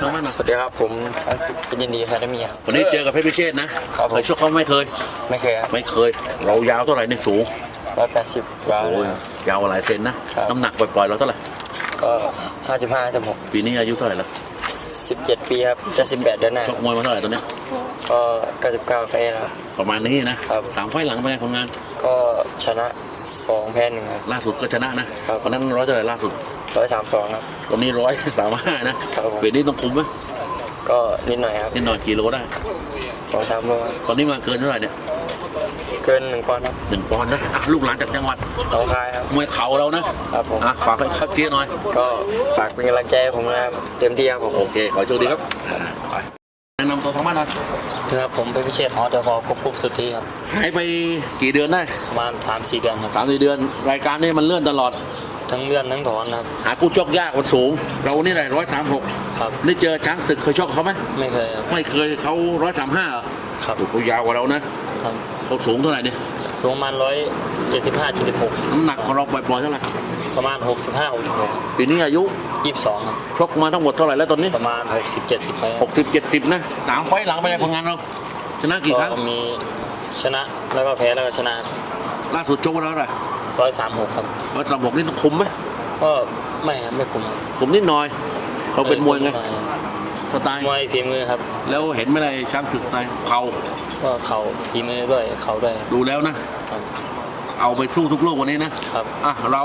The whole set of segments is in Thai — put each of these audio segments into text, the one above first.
ทางบ้านหน่อยสวัสดีครับผมทันสุเป็นยินดีคาเดมีครับ วันนี้เจอกับเพชรพิเชษนะครับผม เคยชกเขาไม่เคย ไม่เคยครับไม่เคย เรายาวเท่าไหร่ในยสูงร้อยแปดสิบกว่าโอ้ยยาวหลายเซนนะ ครับ น้ำหนักปล่อยๆเราเท่าไหร่ ก็ห้าสิบห้าสิบหกปีนี้อายุเท่าไหร่แล้ว สิบเจ็ดปีครับ จะสิบแปดเดือนหน้าชกมวยมาเท่าไหร่ตอนเนี้ยก็เก้าสิบเก้าไฟล์แล้วครับประมาณนี้นะครับ สามไฟล์หลังเป็นไงผลงาน ก็ชนะสองแพ้หนึ่งครับ ล่าสุดก็ชนะนะครับ วันนั้นร้อยเท่าไหร่ล่าสุดร้อยสามสองครับตอนนี้ร้อยสามห้านะครับผม เวทนี้ต้องคุมไหมก็นิดหน่อยครับนิดหน่อยกี่โลได้สองสามโลครับตอนนี้มาเกินเท่าไหร่เนี่ย เกินหนึ่งปอนด์ครับหนึ่งปอนด์นะอะลูกหลานจากจังหวัดหน้องคายครับมวยเข่าเรานะครับผมอะฝากให้เขาเตี้ยหน่อย ก็ฝากเป็นกำลังใจให้ผมนะครับเต็มที่ครับผมโอเคขอโชคดีครับอ่าไปแนะนำตัวทางบ้านหน่อยครับผมเป็นพิเชษหอจกกบกุบสุทธิครับหายไปกี่เดือนได้ประมาณสามสี่เดือนครับสามสี่เดือน รายการนี้มันเลื่อนตลอดทั้งเลื่อนทั้งถอนครับหาคู่ชกยากมันสูง เรานี่แหละร้อยสามหกครับได้เจอช้างศึกเคยชกเขาไหมไม่เคยครับไม่เคยเขาร้อยสามห้าเหรอครับโอ้โหเขายาวกว่าเรานะ ครับเขาสูงเท่าไหร่เนี่ยสูงประมาณร้อยเจ็ดสิบห้าเจ็ดสิบหกน้ำหนักของเราปล่อยๆเท่าไหร่ประมาณหกสิบห้าหกสิบหกปีนี้อายุยี่สิบสองครับชกมาทั้งหมดเท่าไหร่แล้วตอนนี้ประมาณหกสิบเจ็ดสิบไปหกสิบเจ็ดสิบนะสามไฟล์หลังไปในผลงานเราชนะกี่ครั้งก็มีชนะแล้วก็แพ้แล้วก็ชนะ ล่าสุดชกมาแล้วเท่าไหร่ร้อยสามหกครับร้อยสามหกนี่ต้องคุมไหมก็ไม่ครับไม่คุมคุมนิดหน่อยเราเป็นมวยไง สไตล์มวยฝีมือครับ แล้วเห็นไหมเลยช้างศึกสไตล์เข่าก็เข่าฝีมือด้วยเข่าด้วยดูแล้วนะ ครับเอาไปสู้ทุกโลกวันนี้นะครับอะเรา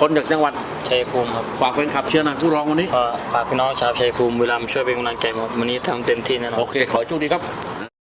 คนจากจังหวัดชัยภูมิครับฝากแฟนคลับเชียร์หนะผู้รองวันนี้ ก็ฝากพี่น้องชาวชัยภูมิบุรีรัมย์ช่วยเป็นกำลังใจผมวันนี้ทำเต็มที่แน่นอน โอเค ขอให้โชคดีครับค